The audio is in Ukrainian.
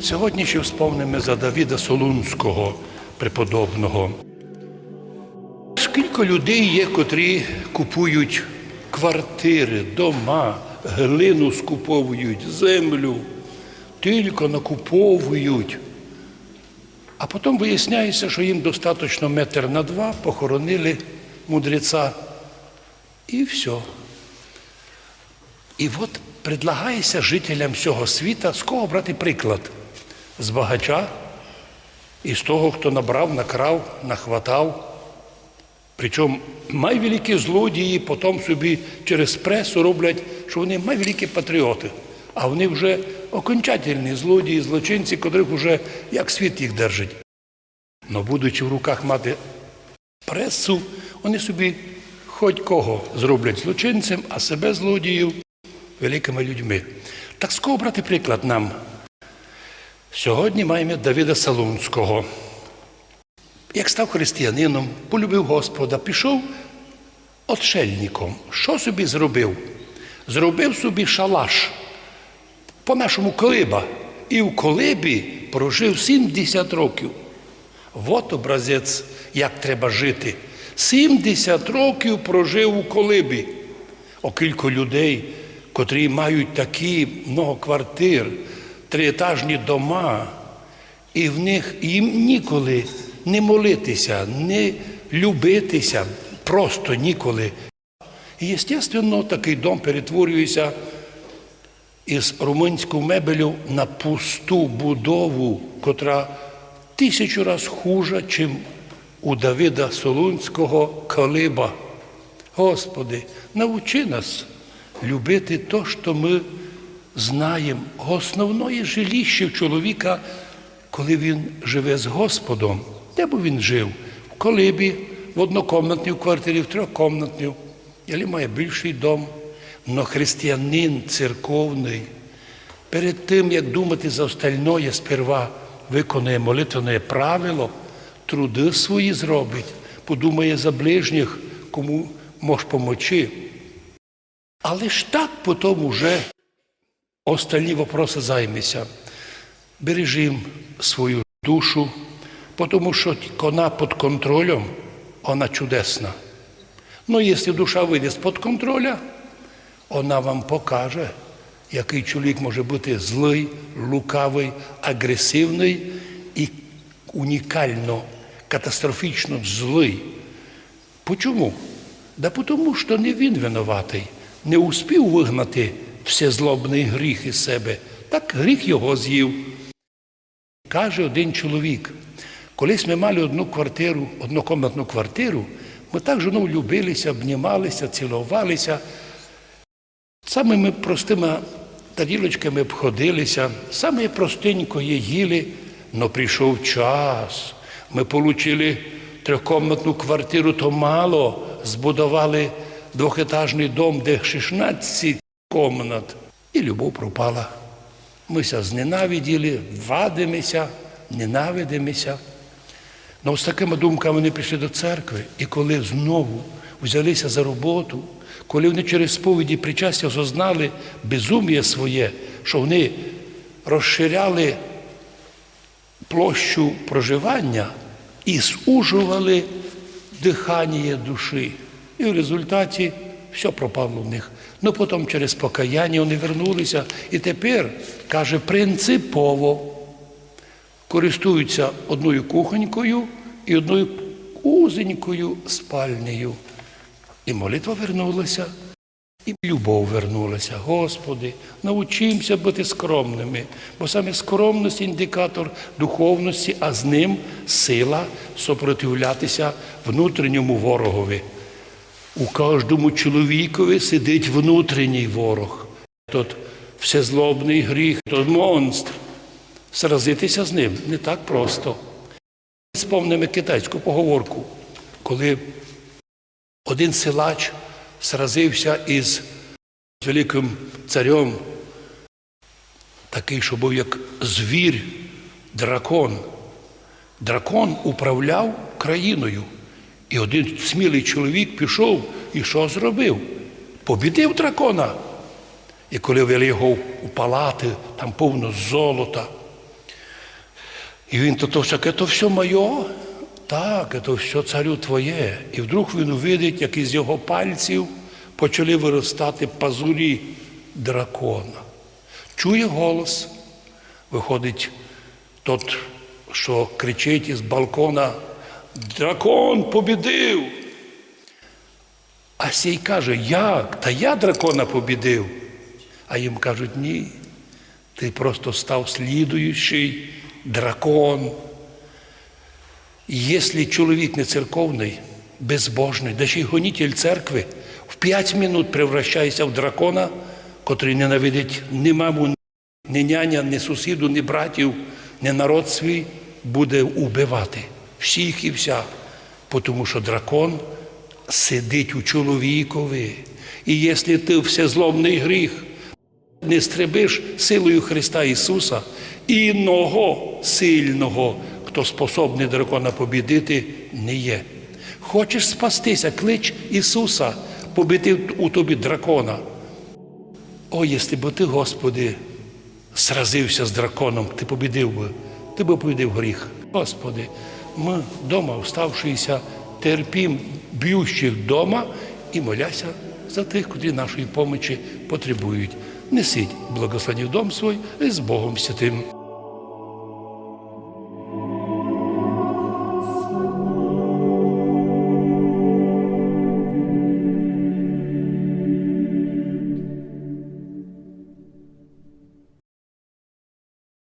Сьогодні ще вспомнимо за Давіда Солунського преподобного. Скільки людей є, котрі купують квартири, дома, глину скуповують, землю, тільки накуповують. А потім виясняється, що їм достатньо метр на два, похоронили мудреця і все. І от предлагається жителям всього світа з кого брати приклад? З багача і з того, хто набрав, накрав, нахватав. Причому найвеликі злодії потім собі через пресу роблять, що вони найвеликі патріоти, а вони вже окончательні злодії, злочинці, котрих вже як світ їх держить. Но будучи в руках мати пресу, вони собі хоч кого зроблять злочинцем, а себе злодіїв великими людьми. Так з кого брати приклад нам? Сьогодні маємо Давида Салунського. Як став християнином, полюбив Господа, пішов отшельником. Що собі зробив? Зробив собі шалаш, по-нашому колиба. І в колибі прожив 70 років. От образець, як треба жити. 70 років прожив у колибі. Окілько людей, котрі мають такі много квартир, триетажні дома, і в них їм ніколи не молитися, не любитися, просто ніколи. І, звісно, такий дом перетворюється із румунського мебелю на пусту будову, котра тисячу раз хуже, чим у Давида Солунського колиба. Господи, навчи нас любити те, що ми знаємо. Основне жиліще чоловіка, коли він живе з Господом. Де б він жив? В колибі, в однокомнатній квартирі, в трьохкомнатній, або має більший дом. Но християнин церковний, перед тим, як думати за остальное, сперва виконує молитвене правило, труди свої зробить, подумає за ближніх, кому може помочи. Але ж так потім уже остальні вопроси займися. Бережім свою душу, тому що вона під контролем, вона чудесна. Ну, якщо душа вийде з-під контроля, вона вам покаже, який чоловік може бути злий, лукавий, агресивний і унікально, катастрофічно злий. Почому? Да тому, що не він винуватий, не успів вигнати всезлобний гріх із себе, так гріх його з'їв. Каже один чоловік, колись ми мали одну квартиру, однокомнатну квартиру, ми так жено любилися, обнімалися, цілувалися. Самими простими тарілочками обходилися, саме простенької їли, але прийшов час. Ми отримали трьохкомнатну квартиру, то мало, збудували двохетажний дом, де 16 комнат, і любов пропала. Мися зненавиділи, вадимося, ненавидимося. Ну, з такими думками вони прийшли до церкви, і коли знову взялися за роботу, коли вони через сповіді причастя зазнали безум'я своє, що вони розширяли площу проживання і зужували дихання душі. І в результаті все пропало в них. Ну потім через покаяння вони вернулися і тепер, каже, принципово користуються одною кухонькою і одною узенькою спальнею. І молитва вернулася, і любов вернулася. Господи, навчимося бути скромними, бо саме скромність індикатор духовності, а з ним сила сопротивлятися внутрішньому ворогові. У кожному чоловікові сидить внутрішній ворог. Тот всезлобний гріх, тот монстр. Сразитися з ним не так просто. Сповнимо китайську поговорку, коли один силач сразився із великим царем, такий, що був як звір, дракон. Дракон управляв країною. І один смілий чоловік пішов і що зробив? Побідив дракона. І коли вели його у палати, там повно золота, І він то, то все, це все моє. Так, це все царю твоє. І вдруг він увидить, як із його пальців почали виростати пазурі дракона. Чує голос, виходить тот, що кричить із балкона: Дракон побідив. А сій каже, як? Та я дракона побідив. А їм кажуть, ні, ти просто став слідуючий дракон. Якщо чоловік не церковний, безбожний, да ще й гонітель церкви, в п'ять минут превращається в дракона, котрий ненавидить ні маму, ні няня, ні сусіду, ні братів, ні народ свій, буде убивати всіх і вся. Тому що дракон сидить у чоловікові. І якщо ти всезломний гріх не стрибиш силою Христа Ісуса, іного сильного, хто способний дракона побідити, не є. Хочеш спастися, клич Ісуса, побити у тобі дракона. О, якщо б ти, Господи, сразився з драконом, ти побідив би, ти б побідив гріх. Господи, ми вдома, оставшися, терпім б'ющих вдома і моляся за тих, котрі нашої помочі потребують. Несіть благословів дом свій і з Богом Святим.